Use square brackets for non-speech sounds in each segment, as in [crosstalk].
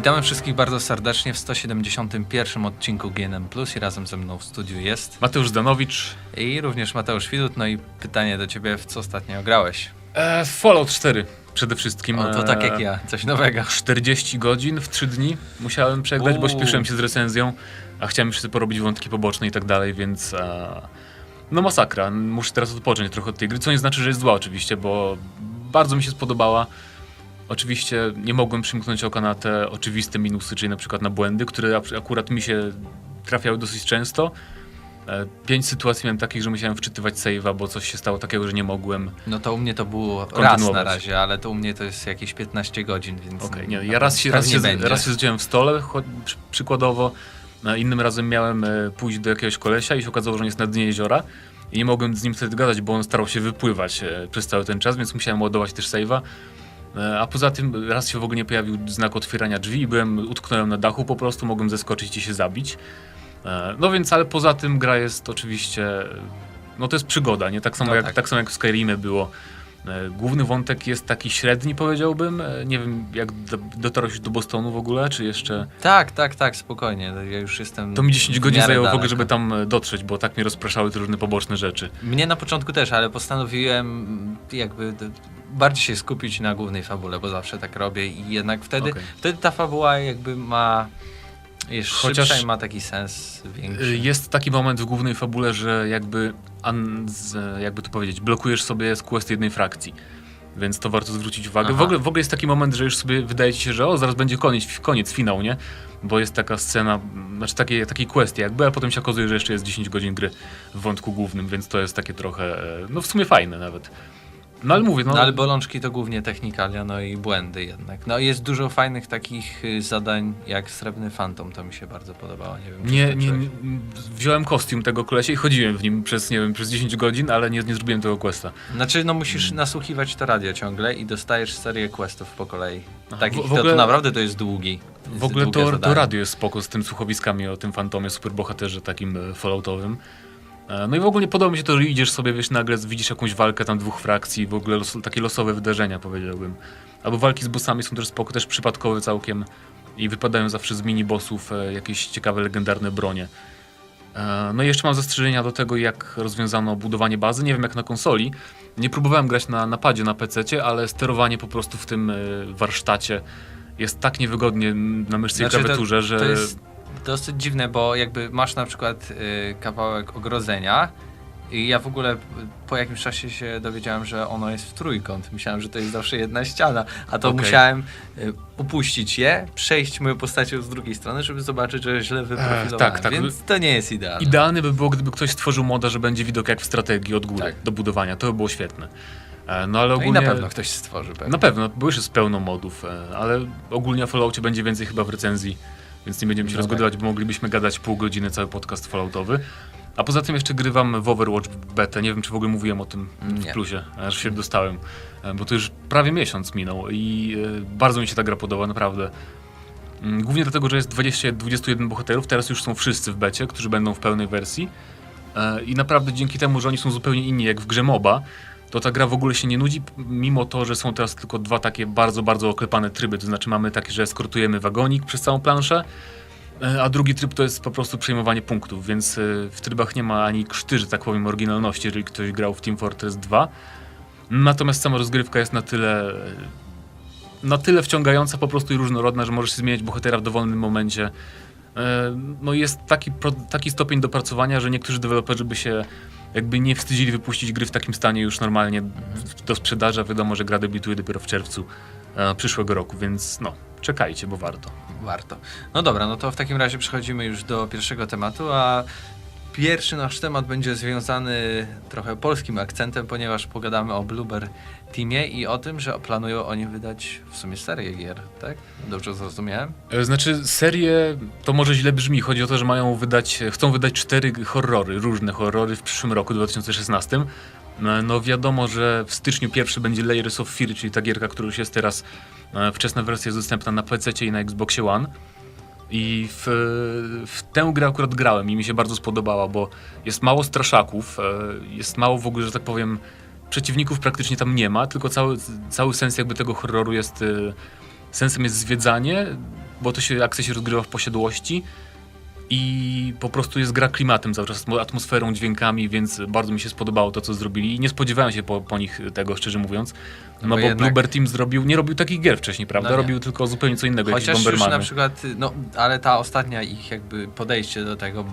Witamy wszystkich bardzo serdecznie w 171 odcinku GNM Plus i razem ze mną w studiu jest Mateusz Zdanowicz. i również Mateusz Widut. No i pytanie do ciebie, w co ostatnio grałeś? E, Fallout 4 przede wszystkim. O, to E, tak jak ja, coś nowego. 40 godzin w 3 dni musiałem przegrać, bo śpieszyłem się z recenzją, a chciałem jeszcze porobić wątki poboczne i tak dalej, więc e, no masakra. Muszę teraz odpocząć trochę od tej gry, co nie znaczy, że jest zła oczywiście, bo bardzo mi się spodobała. Oczywiście nie mogłem przymknąć oka na te oczywiste minusy, czyli na przykład na błędy, które ak- akurat mi się trafiały dosyć często. E, Pięć sytuacji miałem takich, że musiałem wczytywać save'a, bo coś się stało takiego, że nie mogłem. No to u mnie to było raz na razie, ale to u mnie to jest jakieś 15 godzin, więc Okej, no, nie, ja raz się, raz, się, będzie. raz się zdziałem w stole, przykładowo, innym razem miałem e, pójść do jakiegoś kolesia i się okazało, że on jest na dnie jeziora i nie mogłem z nim wtedy gadać, bo on starał się wypływać e, przez cały ten czas, więc musiałem ładować też save'a. E, A poza tym raz się w ogóle nie pojawił znak otwierania drzwi i byłem, utknąłem na dachu po prostu, mogłem zeskoczyć i się zabić. E, No więc, ale poza tym gra jest oczywiście, no to jest przygoda, nie? Tak samo, No jak, tak. tak. samo jak w Skyrimie było. E, Główny wątek jest taki średni, powiedziałbym. Nie wiem, jak do, dotarłeś do Bostonu w ogóle, czy jeszcze. Tak, tak, tak, spokojnie. Ja już jestem. To mi 10 w godzin zajęło w ogóle, daleko. żeby tam dotrzeć, bo tak mnie rozpraszały te różne poboczne rzeczy. Mnie na początku też, ale postanowiłem jakby bardziej się skupić na głównej fabule, bo zawsze tak robię i jednak wtedy, Okej. wtedy ta fabuła jakby ma jest Chociaż- szybsza i ma taki sens większy. Y, Jest taki moment w głównej fabule, że jakby, jakby to powiedzieć, blokujesz sobie z quest jednej frakcji. Więc to warto zwrócić uwagę. W ogóle, w ogóle jest taki moment, że już sobie wydaje ci się, że o, zaraz będzie koniec, koniec finał, nie? Bo jest taka scena, znaczy takie, takiej questie jakby, a potem się okazuje, że jeszcze jest 10 godzin gry w wątku głównym, więc to jest takie trochę, e, no w sumie fajne nawet. No ale mówię, no, No ale bolączki to głównie technikalia, no i błędy jednak. No i jest dużo fajnych takich y, zadań jak Srebrny Fantom, to mi się bardzo podobało, nie wiem. nie, nie, nie, wziąłem kostium tego kolesia i chodziłem w nim przez, nie wiem, przez 10 godzin, ale nie, nie zrobiłem tego questa. Znaczy, no musisz Hmm. nasłuchiwać to radio ciągle i dostajesz serię questów po kolei. Aha, Takich, w- w to, to ogóle- naprawdę to jest długi. W ogóle to, to radio jest spoko z tym słuchowiskami o tym fantomie, superbohaterze takim e, falloutowym. E, No i w ogóle podoba mi się to, że idziesz sobie, wiesz, nagle widzisz jakąś walkę tam dwóch frakcji, w ogóle los, takie losowe wydarzenia powiedziałbym. Albo walki z bossami są też spoko, też przypadkowe całkiem i wypadają zawsze z mini-bossów e, jakieś ciekawe, legendarne bronie. E, No i jeszcze mam zastrzeżenia do tego, jak rozwiązano budowanie bazy. Nie wiem jak na konsoli. Nie próbowałem grać na napadzie na PC, ale sterowanie po prostu w tym e, warsztacie jest tak niewygodnie na myszce Znaczy, i klawiaturze, że To jest dosyć dziwne, bo jakby masz na przykład y, kawałek ogrodzenia i ja w ogóle po jakimś czasie się dowiedziałem, że ono jest w trójkąt. Myślałem, że to jest zawsze jedna ściana, a to Okej. musiałem y, upuścić je, przejść moją postacią z drugiej strony, żeby zobaczyć, że źle wyprofilowałem. tak, tak. Więc to nie jest idealne. idealne by było, gdyby ktoś stworzył moda, że będzie widok jak w strategii od góry Tak. do budowania. To by było świetne. E, No ale No ogólnie... i na pewno ktoś stworzy. Pewnie. Na pewno, bo już jest pełno modów, e, ale ogólnie o Falloutie będzie więcej chyba w recenzji, więc nie będziemy się No rozgadywać, bo moglibyśmy gadać pół godziny cały podcast Falloutowy. A poza tym jeszcze grywam w Overwatch betę, nie wiem czy w ogóle mówiłem o tym w Nie. plusie, aż się dostałem, e, bo to już prawie miesiąc minął i e, bardzo mi się ta gra podoba, naprawdę. Mm, Głównie dlatego, że jest 20, 21 bohaterów, teraz już są wszyscy w becie, którzy będą w pełnej wersji. E, I naprawdę dzięki temu, że oni są zupełnie inni jak w grze MOBA, to ta gra w ogóle się nie nudzi, mimo to, że są teraz tylko dwa takie bardzo, bardzo oklepane tryby. To znaczy mamy takie, że eskortujemy wagonik przez całą planszę, e, a drugi tryb to jest po prostu przejmowanie punktów, więc e, w trybach nie ma ani krzty, że tak powiem, oryginalności, jeżeli ktoś grał w Team Fortress 2. Natomiast sama rozgrywka jest na tyle na tyle wciągająca po prostu i różnorodna, że możesz zmieniać bohatera w dowolnym momencie. E, No jest taki, taki stopień dopracowania, że niektórzy deweloperzy by się jakby nie wstydzili wypuścić gry w takim stanie już normalnie do sprzedaży. Wiadomo, że gra debiutuje dopiero w czerwcu e, przyszłego roku, więc no, czekajcie, bo warto. Warto. No dobra, no to w takim razie przechodzimy już do pierwszego tematu, a pierwszy nasz temat będzie związany trochę polskim akcentem, ponieważ pogadamy o Blueber Teamie i o tym, że planują oni wydać w sumie serię gier, tak? Dobrze zrozumiałem? E, Znaczy, serię to może źle brzmi. Chodzi o to, że mają wydać, chcą wydać cztery horrory, różne horrory w przyszłym roku 2016. E, No wiadomo, że w styczniu pierwszy będzie Layers of Fear, czyli ta gierka, która już jest teraz, e, wczesna wersja jest dostępna na PC i na Xboxie One. I w, w tę grę akurat grałem i mi się bardzo spodobała, bo jest mało straszaków, e, jest mało w ogóle, że tak powiem, przeciwników praktycznie tam nie ma, tylko cały, cały sens jakby tego horroru jest, e, sensem jest zwiedzanie, bo to się akcja się rozgrywa w posiadłości i po prostu jest gra klimatem cały czas, atmosferą, dźwiękami, więc bardzo mi się spodobało to, co zrobili i nie spodziewałem się po, po nich tego, szczerze mówiąc. No, bo bo jednak- Bloober Team zrobił, nie robił takich gier wcześniej, prawda? No robił tylko zupełnie co innego, jakieś Chociaż już Bombermany. na przykład, no ale ta ostatnia ich jakby podejście do tego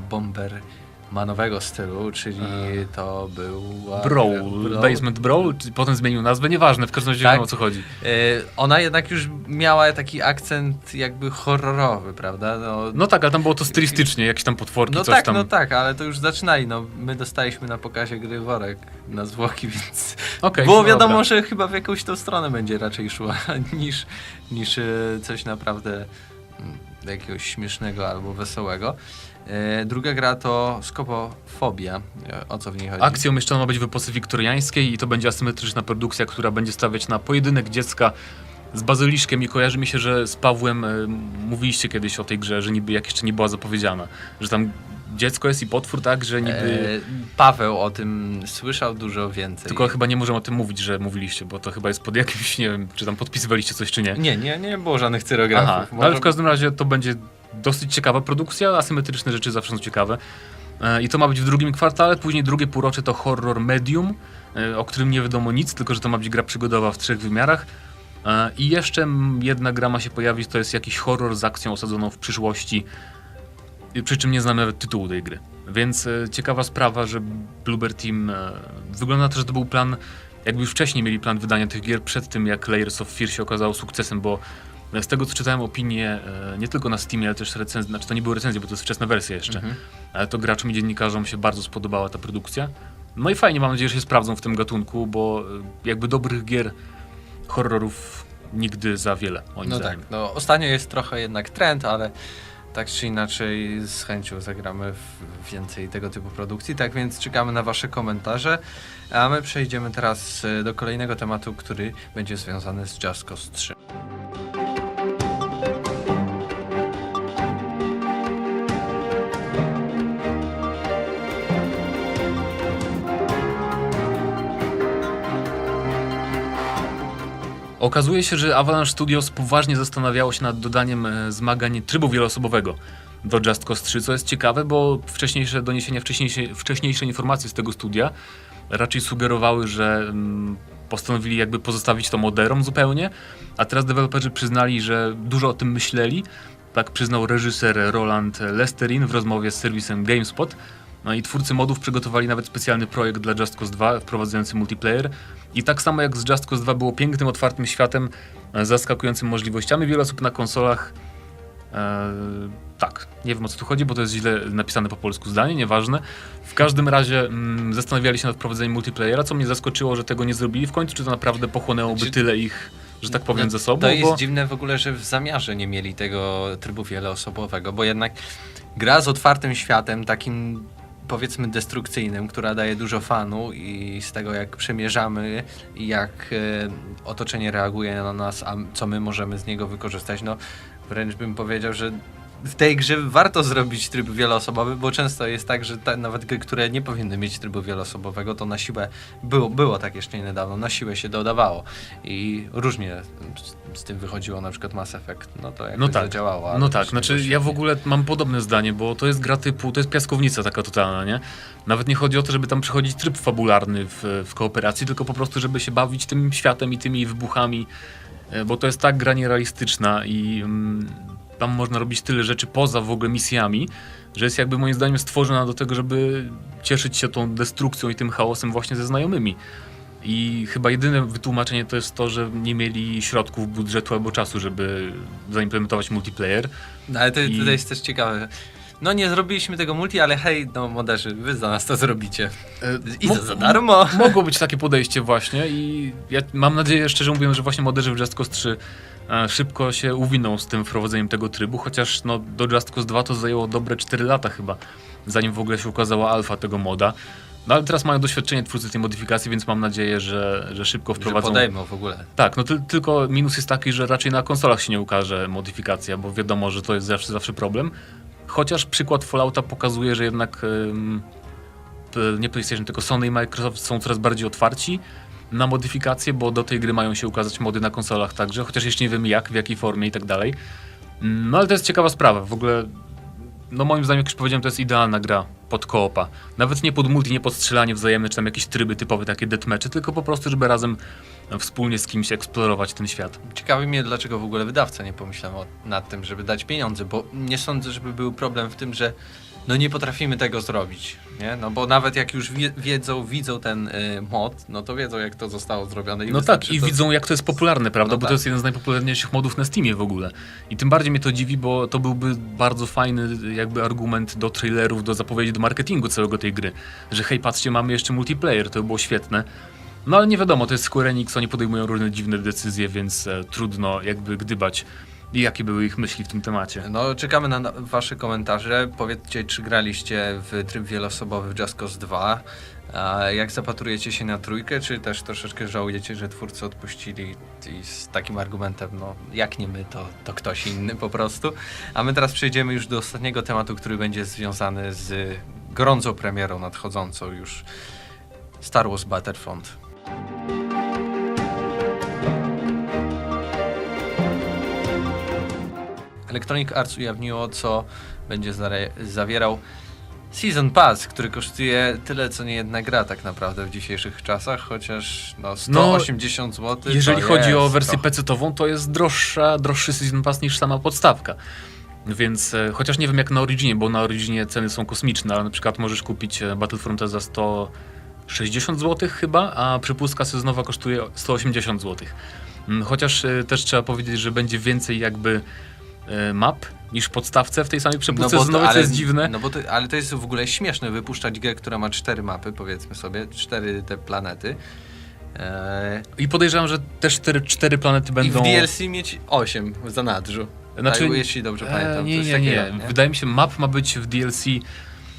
bombermanowego stylu, czyli to był... Brawl, Basement Brawl, czy potem zmienił nazwę, nieważne, w każdym razie Tak. wiem o co chodzi. E, Ona jednak już miała taki akcent jakby horrorowy, prawda? No, No tak, ale tam było to stylistycznie, jakieś tam potworki, no coś tak, tam. no tak, ale to już zaczynali. No, my dostaliśmy na pokazie gry worek na zwłoki, [laughs] więc Okej, było no wiadomo, dobra. że chyba w jakąś tą stronę będzie raczej szła, [laughs] niż, niż e, coś naprawdę mm, jakiegoś śmiesznego albo wesołego. E, Druga gra to Skopofobia. E, O co w niej chodzi? Akcja umieszczona ma być w epoce wiktoriańskiej i to będzie asymetryczna produkcja, która będzie stawiać na pojedynek dziecka z bazyliszkiem i kojarzy mi się, że z Pawłem e, mówiliście kiedyś o tej grze, że niby jak jeszcze nie była zapowiedziana, że tam dziecko jest i potwór, tak, że niby... E, Paweł o tym słyszał dużo więcej. Tylko chyba nie możemy o tym mówić, że mówiliście, bo to chyba jest pod jakimś, nie wiem, czy tam podpisywaliście coś, czy nie. Nie, nie, nie było żadnych cyrografów. Aha, no ale w każdym razie to będzie dosyć ciekawa produkcja, asymetryczne rzeczy zawsze są ciekawe. E, I to ma być w drugim kwartale, później drugie półrocze to horror medium, e, o którym nie wiadomo nic, tylko że to ma być gra przygodowa w trzech wymiarach. E, I jeszcze jedna gra ma się pojawić, to jest jakiś horror z akcją osadzoną w przyszłości, przy czym nie znamy nawet tytułu tej gry. Więc ciekawa sprawa, że Bloober Team, wygląda na to, że to był plan, jakby już wcześniej mieli plan wydania tych gier przed tym, jak Layers of Fear się okazało sukcesem, bo z tego co czytałem opinie, e, nie tylko na Steamie, ale też recenzje, znaczy to nie były recenzje, bo to jest wczesna wersja jeszcze, Mhm. ale to graczom i dziennikarzom się bardzo spodobała ta produkcja. No i fajnie, mam nadzieję, że się sprawdzą w tym gatunku, bo e, jakby dobrych gier horrorów nigdy za wiele, moim No zdaniem. tak, no ostatnio jest trochę jednak trend, ale tak czy inaczej z chęcią zagramy w więcej tego typu produkcji. Tak więc czekamy na Wasze komentarze, a my przejdziemy teraz e, do kolejnego tematu, który będzie związany z Just Cause 3. Okazuje się, że Avalanche Studios poważnie zastanawiało się nad dodaniem e, zmagań trybu wieloosobowego do Just Cause 3, co jest ciekawe, bo wcześniejsze doniesienia, wcześniejsze, wcześniejsze informacje z tego studia raczej sugerowały, że mm, postanowili jakby pozostawić to moderom zupełnie, a teraz deweloperzy przyznali, że dużo o tym myśleli. Tak przyznał reżyser Roland Lesterin w rozmowie z serwisem GameSpot. No i twórcy modów przygotowali nawet specjalny projekt dla Just Cause 2 wprowadzający multiplayer. I tak samo jak z Just Cause 2 było pięknym, otwartym światem, e, zaskakującym możliwościami, wiele osób na konsolach e, tak, nie wiem o co tu chodzi, bo to jest źle napisane po polsku zdanie, nieważne. W każdym razie mm, zastanawiali się nad wprowadzeniem multiplayera, co mnie zaskoczyło, że tego nie zrobili w końcu, czy to naprawdę pochłonęłoby Czy- tyle ich, że tak powiem, No, ze sobą, To jest bo... dziwne w ogóle, że w zamiarze nie mieli tego trybu wieloosobowego, bo jednak gra z otwartym światem, takim powiedzmy destrukcyjnym, która daje dużo fanu i z tego jak przemierzamy jak e, otoczenie reaguje na nas, a co my możemy z niego wykorzystać, no wręcz bym powiedział, że w tej grze warto zrobić tryb wieloosobowy, bo często jest tak, że ta, nawet gry, które nie powinny mieć trybu wieloosobowego, to na siłę, było, było tak jeszcze niedawno, na siłę się dodawało i różnie z, z tym wychodziło na przykład Mass Effect, no to jakoś No tak, zadziałało. no tak, znaczy ja w ogóle mam podobne zdanie, bo to jest gra typu, to jest piaskownica taka totalna, nie? Nawet nie chodzi o to, żeby tam przechodzić tryb fabularny w, w kooperacji, tylko po prostu, żeby się bawić tym światem i tymi wybuchami, e, bo to jest tak gra nierealistyczna i mm, tam można robić tyle rzeczy poza w ogóle misjami, że jest jakby moim zdaniem stworzona do tego, żeby cieszyć się tą destrukcją i tym chaosem właśnie ze znajomymi. I chyba jedyne wytłumaczenie to jest to, że nie mieli środków, budżetu albo czasu, żeby zaimplementować multiplayer. No, ale to, I- to jest też ciekawe. No nie zrobiliśmy tego multi, ale hej, no moderzy, wy za nas to zrobicie. I Mo- za, darmo. Mogło być takie podejście właśnie i ja mam nadzieję, szczerze mówiąc, że właśnie moderzy w Just Cause 3 e, szybko się uwiną z tym wprowadzeniem tego trybu, chociaż no, do Just Cause 2 to zajęło dobre 4 lata chyba, zanim w ogóle się ukazała alfa tego moda. No ale teraz mają doświadczenie twórcy tej modyfikacji, więc mam nadzieję, że, że szybko Że wprowadzą. podejmą w ogóle. Tak, no ty, tylko minus jest taki, że raczej na konsolach się nie ukaże modyfikacja, bo wiadomo, że to jest zawsze, zawsze problem. Chociaż przykład Fallouta pokazuje, że jednak ym, nie PlayStation, tylko Sony i Microsoft są coraz bardziej otwarci na modyfikacje, bo do tej gry mają się ukazać mody na konsolach także, chociaż jeszcze nie wiemy jak, w jakiej formie i tak dalej. No ale to jest ciekawa sprawa. W ogóle, no moim zdaniem, jak już powiedziałem, to jest idealna gra pod koopa. Nawet nie pod multi, nie pod strzelanie wzajemne, czy tam jakieś tryby typowe, takie deathmatchy, tylko po prostu, żeby razem wspólnie z kimś eksplorować ten świat. Ciekawi mnie, dlaczego w ogóle wydawca nie pomyślał o, nad tym, żeby dać pieniądze, bo nie sądzę, żeby był problem w tym, że no nie potrafimy tego zrobić, nie? No bo nawet jak już wie, wiedzą, widzą ten y, mod, no to wiedzą, jak to zostało zrobione. I No tak, i to... widzą jak to jest popularne, prawda? No bo tak. to jest jeden z najpopularniejszych modów na Steamie w ogóle. I tym bardziej mnie to dziwi, bo to byłby bardzo fajny jakby argument do trailerów, do zapowiedzi, do marketingu całego tej gry. Że hej, patrzcie, mamy jeszcze multiplayer, to by było świetne. No ale nie wiadomo, to jest Square Enix, oni podejmują różne dziwne decyzje, więc e, trudno jakby gdybać jakie były ich myśli w tym temacie. No, czekamy na wasze komentarze. Powiedzcie, czy graliście w tryb wieloosobowy w Just Cause 2? A jak zapatrujecie się na trójkę, czy też troszeczkę żałujecie, że twórcy odpuścili i z takim argumentem, no jak nie my, to, to ktoś inny po prostu. A my teraz przejdziemy już do ostatniego tematu, który będzie związany z gorącą premierą nadchodzącą już Star Wars Battlefront. Electronic Arts ujawniło, co będzie zawierał Season Pass, który kosztuje tyle, co nie jedna gra tak naprawdę w dzisiejszych czasach, chociaż no 180 zł. Jeżeli chodzi o wersję trochę. PC-tową, to jest droższa, droższy Season Pass niż sama podstawka. Więc e, chociaż nie wiem jak na Originie, bo na Originie ceny są kosmiczne, ale na przykład możesz kupić e, Battlefronta za 160 zł chyba, a przepustka sezonowa kosztuje 180 zł. Mm, Chociaż e, też trzeba powiedzieć, że będzie więcej jakby e, map niż w podstawce w tej samej przepustce to- sezonowej, co jest dziwne. No bo to, ale to jest w ogóle śmieszne wypuszczać grę, która ma cztery mapy, powiedzmy sobie, cztery te planety. Eee, I podejrzewam, że te cztery, cztery planety I będą... w DLC mieć 8 w zanadrzu. Znaczy, tak, jeśli dobrze E, pamiętam. nie, coś nie, takiego, nie. Wydaje mi się, map ma być w DLC.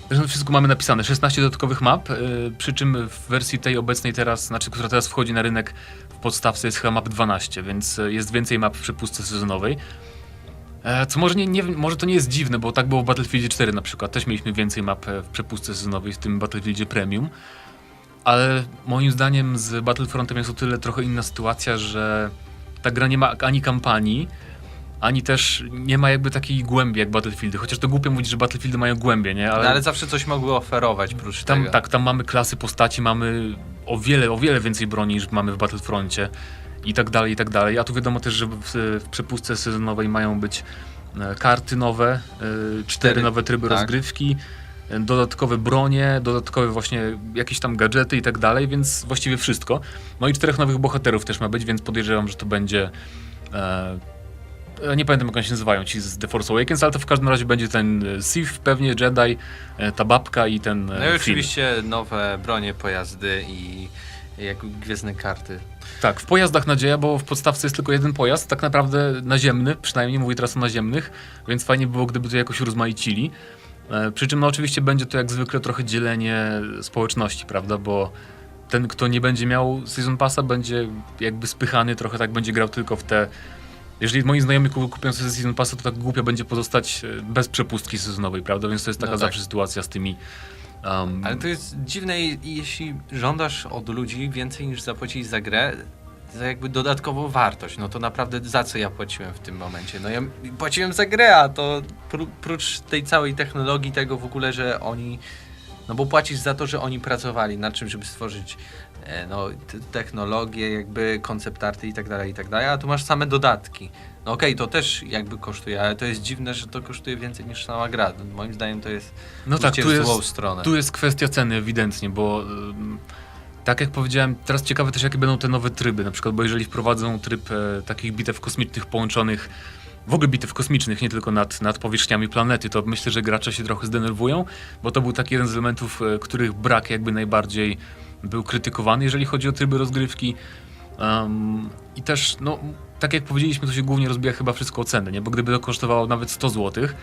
Zresztą wszystko mamy napisane. 16 dodatkowych map, y, przy czym w wersji tej obecnej teraz, znaczy, która teraz wchodzi na rynek w podstawce jest chyba map 12, więc y, jest więcej map w przepustce sezonowej. E, Co może, nie, nie, może to nie jest dziwne, bo tak było w Battlefield 4 na przykład. Też mieliśmy więcej map e, w przepustce sezonowej, w tym Battlefieldzie Premium. Ale moim zdaniem z Battlefrontem jest o tyle trochę inna sytuacja, że ta gra nie ma ani kampanii, ani też nie ma jakby takiej głębi jak Battlefieldy. Chociaż to głupio mówić, że Battlefieldy mają głębię, nie? Ale, no, ale zawsze coś mogły oferować prócz tam, tego. tak, tam mamy klasy postaci, mamy o wiele, o wiele więcej broni niż mamy w Battlefroncie i tak dalej, i tak dalej. A tu wiadomo też, że w, w przepustce sezonowej mają być e, karty nowe, e, cztery Cztery, nowe tryby tak. rozgrywki, e, dodatkowe bronie, dodatkowe właśnie jakieś tam gadżety i tak dalej, więc właściwie wszystko. No i czterech nowych bohaterów też ma być, więc podejrzewam, że to będzie... E, nie pamiętam jak oni się nazywają, ci z The Force Awakens, ale to w każdym razie będzie ten e, Sith, pewnie Jedi, e, ta babka i ten e, No i oczywiście nowe bronie, pojazdy i jak gwiezdne karty. Tak, w pojazdach nadzieja, bo w podstawce jest tylko jeden pojazd, tak naprawdę naziemny, przynajmniej mówię teraz o naziemnych, więc fajnie było, gdyby to jakoś urozmaicili. E, przy czym no oczywiście będzie to jak zwykle trochę dzielenie społeczności, prawda, bo ten, kto nie będzie miał Season Passa, będzie jakby spychany, trochę tak będzie grał tylko w te... Jeżeli moi znajomi ku- kupią sobie Season Passa, to tak głupio będzie pozostać e, bez przepustki sezonowej, prawda, więc to jest taka No tak. zawsze sytuacja z tymi... Um, Ale to jest dziwne, jeśli żądasz od ludzi więcej niż zapłacić za grę, za jakby dodatkową wartość, no to naprawdę za co ja płaciłem w tym momencie? No ja płaciłem za grę, a to pró- prócz tej całej technologii, tego w ogóle, że oni, no bo płacisz za to, że oni pracowali nad czym, żeby stworzyć e, no, technologię, jakby koncept arty i tak dalej, i tak dalej, a tu masz same dodatki. No okej, to też jakby kosztuje, ale to jest dziwne, że to kosztuje więcej niż sama gra. Moim zdaniem to jest no tak, tu jest... złą stronę. Tu jest kwestia ceny ewidentnie, bo tak jak powiedziałem, teraz ciekawe też jakie będą te nowe tryby, na przykład, bo jeżeli wprowadzą tryb e, takich bitew kosmicznych połączonych, w ogóle bitew kosmicznych, nie tylko nad, nad powierzchniami planety, to myślę, że gracze się trochę zdenerwują, bo to był taki jeden z elementów, e, których brak jakby najbardziej był krytykowany, jeżeli chodzi o tryby rozgrywki. Ym, I też, no, tak jak powiedzieliśmy, to się głównie rozbija chyba wszystko o cenę, nie? Bo gdyby to kosztowało nawet 100 złotych,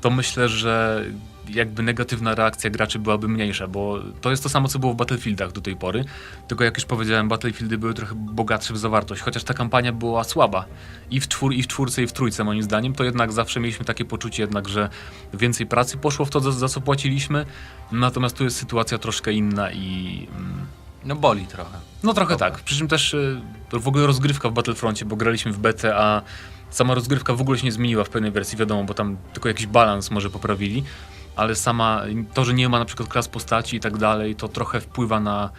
to myślę, że jakby negatywna reakcja graczy byłaby mniejsza, bo to jest to samo, co było w Battlefieldach do tej pory. Tylko jak już powiedziałem, Battlefieldy były trochę bogatsze w zawartość, chociaż ta kampania była słaba. I w, czwór, I w czwórce, i w trójce moim zdaniem, to jednak zawsze mieliśmy takie poczucie jednak, że więcej pracy poszło w to, za, za co płaciliśmy. Natomiast tu jest sytuacja troszkę inna i... mm, No boli trochę. no trochę Dobra. tak. Przy czym też y, w ogóle rozgrywka w Battlefroncie, bo graliśmy w betę, a Sama rozgrywka w ogóle się nie zmieniła w pewnej wersji, wiadomo, bo tam tylko jakiś balans może poprawili, ale sama to, że nie ma na przykład klas postaci i tak dalej, to trochę wpływa na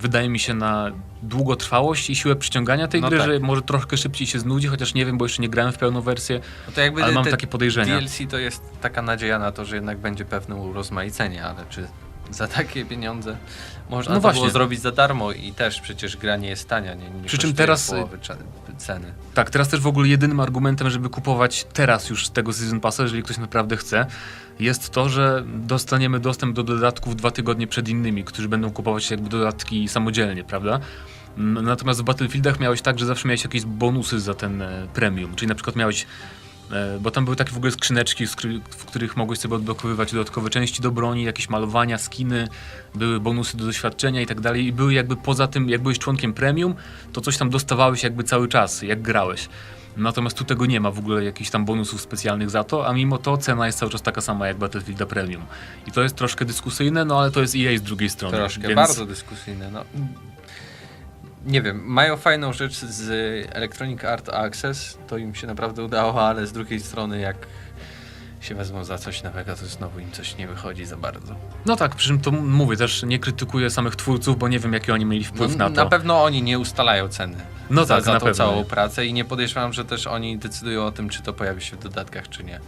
wydaje mi się na długotrwałość i siłę przyciągania tej No gry, tak. że może troszkę szybciej się znudzi, chociaż nie wiem, bo jeszcze nie grałem w pełną wersję, No ale mam takie podejrzenia. DLC to jest taka nadzieja na to, że jednak będzie pewne urozmaicenie, ale czy za takie pieniądze można No to było właśnie. zrobić za darmo i też przecież gra nie jest tania, nie, nie Przy czym teraz- połowy ceny. Tak, teraz też w ogóle jedynym argumentem, żeby kupować teraz już tego Season Passa, jeżeli ktoś naprawdę chce, jest to, że dostaniemy dostęp do dodatków dwa tygodnie przed innymi, którzy będą kupować jakby dodatki samodzielnie, prawda? Mm, Natomiast w Battlefieldach miałeś tak, że zawsze miałeś jakieś bonusy za ten e, premium, czyli na przykład miałeś bo tam były takie w ogóle skrzyneczki, w których mogłeś sobie odblokowywać dodatkowe części do broni, jakieś malowania, skiny, były bonusy do doświadczenia i tak dalej. I były jakby poza tym, jak byłeś członkiem premium, to coś tam dostawałeś jakby cały czas, jak grałeś. Natomiast tu tego nie ma w ogóle jakichś tam bonusów specjalnych za to, a mimo to cena jest cały czas taka sama jak Battlefielda Premium. I to jest troszkę dyskusyjne, no ale to jest EA z drugiej strony. Troszkę, więc... bardzo dyskusyjne. No. Nie wiem, mają fajną rzecz z Electronic Art Access, to im się naprawdę udało, ale z drugiej strony jak się wezmą za coś nowego, to znowu im coś nie wychodzi za bardzo. No tak, przy czym to mówię, też nie krytykuję samych twórców, bo nie wiem jaki oni mieli wpływ na to. Na pewno oni nie ustalają ceny No za, tak, za na tą pewno. całą pracę i nie podejrzewam, że też oni decydują o tym, czy to pojawi się w dodatkach, czy nie.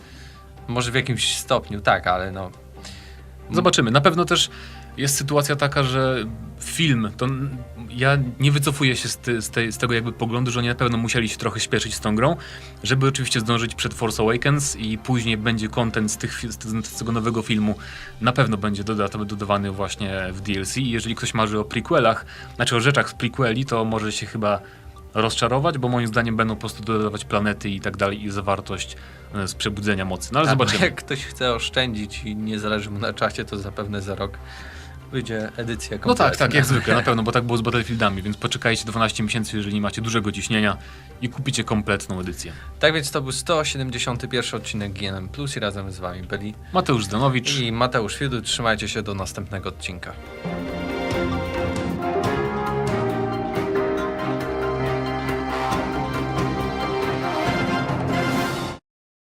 Może w jakimś stopniu, tak, ale no. Zobaczymy. Na pewno też jest sytuacja taka, że film, to ja nie wycofuję się z, ty, z, tej, z tego jakby poglądu, że oni na pewno musieli się trochę śpieszyć z tą grą, żeby oczywiście zdążyć przed Force Awakens i później będzie content z, tych, z, te- z tego nowego filmu, na pewno będzie doda- dodawany właśnie w DLC i jeżeli ktoś marzy o prequelach, znaczy o rzeczach z prequeli, to może się chyba rozczarować, bo moim zdaniem będą po prostu dodawać planety i tak dalej i zawartość e, z przebudzenia mocy. No ale tak, zobaczymy. Jak ktoś chce oszczędzić i nie zależy mu na czasie, to zapewne za rok wyjdzie edycja No kompletna. tak, tak, jak zwykle, na [laughs] pewno, bo tak było z Battlefieldami, więc poczekajcie 12 miesięcy, jeżeli macie dużego ciśnienia i kupicie kompletną edycję. Tak więc to był 171 odcinek GNM Plus i razem z wami byli Mateusz Zdanowicz. i Mateusz Fiudu. Trzymajcie się do następnego odcinka.